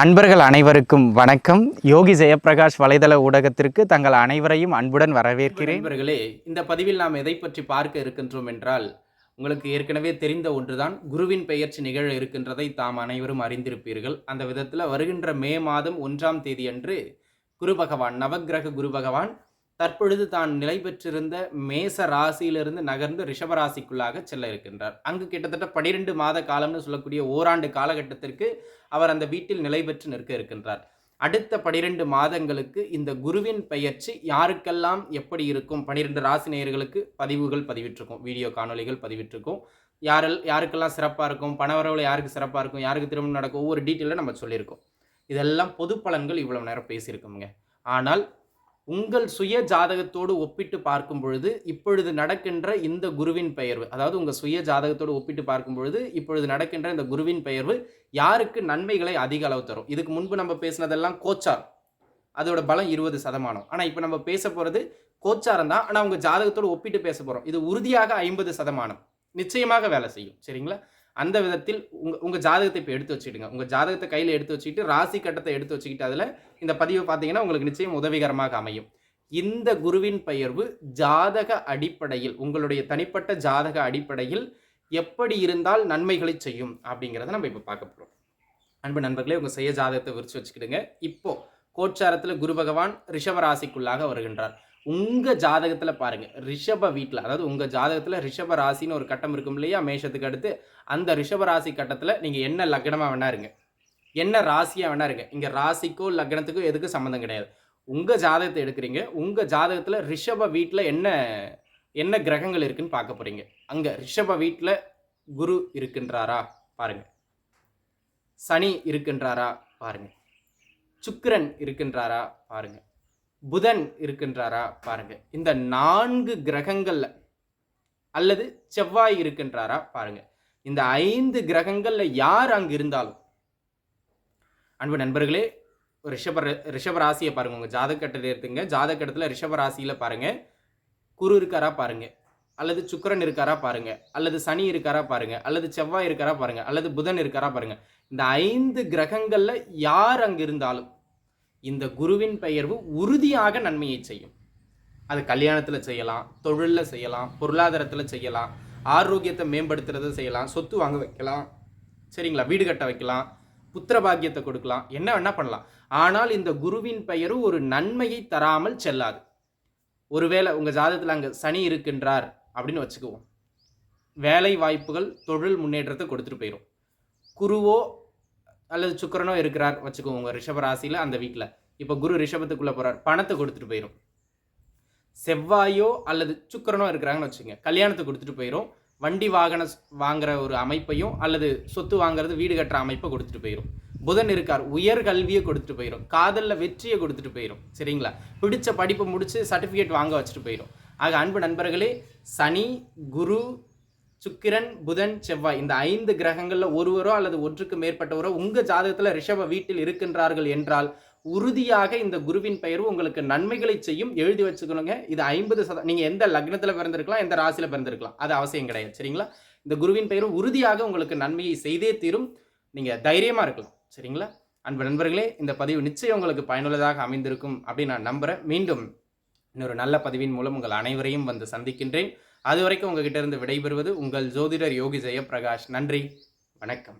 அன்பர்கள் அனைவருக்கும் வணக்கம். யோகி ஜெயபிரகாஷ் வலைதள ஊடகத்திற்கு தங்கள் அனைவரையும் அன்புடன் வரவேற்கிறேன். நண்பர்களே இந்த பதிவில் நாம் எதை பற்றி பார்க்க இருக்கின்றோம் என்றால் உங்களுக்கு ஏற்கனவே தெரிந்த ஒன்றுதான் குருவின் பெயர்ச்சி நிகழ இருக்கின்றதை தாம் அனைவரும் அறிந்திருப்பீர்கள். அந்த விதத்தில் வருகின்ற மே மாதம் ஒன்றாம் தேதி அன்று குரு பகவான் நவக்கிரக குரு பகவான் தற்பொழுது தான் நிலை பெற்றிருந்த மேச ராசியிலிருந்து நகர்ந்து ரிஷபராசிக்குள்ளாக செல்ல இருக்கின்றார். அங்கு கிட்டத்தட்ட பனிரெண்டு மாத காலம்னு சொல்லக்கூடிய ஓராண்டு காலகட்டத்திற்கு அவர் அந்த வீட்டில் நிலை பெற்று நிற்க இருக்கின்றார். அடுத்த பனிரெண்டு மாதங்களுக்கு இந்த குருவின் பெயர்ச்சி யாருக்கெல்லாம் எப்படி இருக்கும்? பனிரெண்டு ராசி நேயர்களுக்கு பதிவுகள் பதிவிட்டிருக்கும் வீடியோ காணொலிகள் பதிவிட்டிருக்கும். யாரெல் யாருக்கெல்லாம் சிறப்பாக இருக்கும்? பணவரவில் யாருக்கு சிறப்பாக இருக்கும்? யாருக்கு திருமணம் நடக்கும்? ஒவ்வொரு டீட்டெயிலும் நம்ம சொல்லியிருக்கோம். இதெல்லாம் பொது பலன்கள் இவ்வளவு நேரம் பேசியிருக்கோங்க ஆனால் உங்கள் சுய ஜாதகத்தோடு ஒப்பிட்டு பார்க்கும் பொழுது இப்பொழுது நடக்கின்ற இந்த குருவின் பெயர்வு அதாவது உங்கள் சுய ஜாதகத்தோடு ஒப்பிட்டு பார்க்கும் பொழுது இப்பொழுது நடக்கின்ற இந்த குருவின் பெயர்வு யாருக்கு நன்மைகளை அதிக அளவு தரும்? இதுக்கு முன்பு நம்ம பேசினதெல்லாம் கோச்சார் அதோட பலம் இருபது சதமானம். ஆனால் இப்போ நம்ம பேச போகிறது கோச்சாரம் தான். ஆனால் உங்கள் ஜாதகத்தோடு ஒப்பிட்டு பேச போகிறோம் இது உறுதியாக ஐம்பது சதமானம். நிச்சயமாக வேலை செய்யும். சரிங்களா? அந்த விதத்தில் உங்கள் உங்கள் ஜாதகத்தை இப்போ எடுத்து வச்சுக்கிடுங்க. உங்கள் ஜாதகத்தை கையில் எடுத்து வச்சுக்கிட்டு ராசி கட்டத்தை எடுத்து வச்சுக்கிட்டு அதில் இந்த பதிவு பார்த்தீங்கன்னா உங்களுக்கு நிச்சயம் உதவிகரமாக அமையும். இந்த குருவின் பெயர்வு ஜாதக அடிப்படையில் உங்களுடைய தனிப்பட்ட ஜாதக அடிப்படையில் எப்படி இருந்தால் நன்மைகளை செய்யும் அப்படிங்கிறத நம்ம இப்போ பார்க்க போகிறோம் அன்பு நண்பர்களே உங்கள் செய்ய ஜாதகத்தை விரிச்சு வச்சுக்கிடுங்க. இப்போது கோச்சாரத்தில் குரு பகவான் ரிஷபராசிக்குள்ளாக வருகின்றார். உங்கள் ஜாதகத்தில் பாருங்கள் ரிஷப வீட்டில் அதாவது உங்கள் ஜாதகத்தில் ரிஷப ராசின்னு ஒரு கட்டம் இருக்கும் இல்லையா? மேஷத்துக்கு அடுத்து அந்த ரிஷப ராசி கட்டத்தில் நீங்கள் என்ன லக்னமாக வேணா இருங்க. என்ன ராசியாக வேணா இருங்க. இங்கே ராசிக்கோ லக்னத்துக்கோ எதுக்கும் சம்மந்தம் கிடையாது. உங்கள் ஜாதகத்தை எடுக்கிறீங்க. உங்கள் ஜாதகத்தில் ரிஷப வீட்டில் என்ன என்ன கிரகங்கள் இருக்குன்னு பார்க்க போகிறீங்க அங்கே ரிஷப வீட்டில் குரு இருக்கின்றாரா? பாருங்க. சனி இருக்கின்றாரா? பாருங்க. சுக்கிரன் இருக்கின்றாரா? பாருங்க. புதன் இருக்கின்றாரா பாருங்க. இந்த நான்கு கிரகங்கள்ல அல்லது செவ்வாய் இருக்கின்றாரா பாருங்க. இந்த ஐந்து கிரகங்கள்ல யார் அங்கு இருந்தாலும். அன்பு நண்பர்களே ரிஷப ரிஷபராசியை பாருங்க. உங்க ஜாதகட்டத்தை எடுத்துங்க. ஜாதகட்டத்தில் ரிஷபராசியில பாருங்க. குரு இருக்காரா பாருங்க. அல்லது சுக்கரன் இருக்காரா பாருங்க. அல்லது சனி இருக்காரா பாருங்க. அல்லது செவ்வாய் இருக்காரா பாருங்க. அல்லது புதன் இருக்காரா பாருங்க. இந்த ஐந்து கிரகங்கள்ல யார் அங்கு இருந்தாலும். இந்த குருவின் பெயர்வு உறுதியாக நன்மையை செய்யும். அது கல்யாணத்தில் செய்யலாம் தொழிலில் செய்யலாம் பொருளாதாரத்தில் செய்யலாம் ஆரோக்கியத்தை மேம்படுத்துறதை செய்யலாம் சொத்து வாங்க வைக்கலாம் சரிங்களா? வீடு கட்ட வைக்கலாம் புத்திர பாக்கியத்தை கொடுக்கலாம் என்ன வேணால் பண்ணலாம். ஆனால் இந்த குருவின் பெயரும் ஒரு நன்மையை தராமல் செல்லாது. ஒருவேளை உங்கள் ஜாதகத்தில் அங்கே சனி இருக்கின்றார் அப்படின்னு வச்சுக்குவோம். வேலை வாய்ப்புகள் தொழில் முன்னேற்றத்தை கொடுத்துட்டு போயிடும் குருவோ அல்லது சுக்கிரனோ இருக்கிறார் வச்சுக்கோங்க உங்கள் ரிஷப ராசியில் அந்த வீட்டில் இப்போ குரு ரிஷபத்துக்குள்ளே போகிறார் பணத்தை கொடுத்துட்டு போயிடும் செவ்வாயோ அல்லது சுக்கரனோ இருக்கிறாங்கன்னு வச்சுங்க கல்யாணத்தை கொடுத்துட்டு போயிடும் வண்டி வாகன வாங்குற ஒரு அமைப்பையும் அல்லது சொத்து வாங்குறது வீடு கட்டுற அமைப்பை கொடுத்துட்டு போயிடும் புதன் இருக்கார். உயர் கல்வியை கொடுத்துட்டு போயிடும் காதலில் வெற்றியை கொடுத்துட்டு போயிடும் சரிங்களா? பிடிச்ச படிப்பை முடித்து சர்டிஃபிகேட் வாங்க வச்சுட்டு போயிடும் ஆக அன்பு நண்பர்களே சனி குரு சுக்கிரன் புதன் செவ்வாய். இந்த ஐந்து கிரகங்களில் ஒருவரோ அல்லது ஒன்றுக்கு மேற்பட்டவரோ உங்கள் ஜாதகத்தில் ரிஷப வீட்டில் இருக்கின்றார்கள் என்றால் உறுதியாக இந்த குருவின் பெயர் உங்களுக்கு நன்மைகளை செய்யும். எழுதி வச்சுக்கணுங்க. இது ஐம்பது சத நீங்கள் எந்த லக்னத்தில் பிறந்திருக்கலாம் எந்த ராசியில் பிறந்திருக்கலாம். அது அவசியம் கிடையாது. சரிங்களா? இந்த குருவின் பெயர் உறுதியாக உங்களுக்கு நன்மையை செய்தே தீரும். நீங்கள் தைரியமாக இருக்கலாம். சரிங்களா? அன்பு நண்பர்களே இந்த பதிவு நிச்சயம் உங்களுக்கு பயனுள்ளதாக அமைந்திருக்கும் அப்படின்னு நான் நம்புகிறேன் மீண்டும் இன்னொரு நல்ல பதிவின் மூலம் உங்கள் அனைவரையும் வந்து சந்திக்கின்றேன். அதுவரைக்கும் உங்ககிட்ட இருந்து விடைபெறுவது உங்கள் ஜோதிடர் யோகி ஜெயபிரகாஷ் நன்றி. வணக்கம்.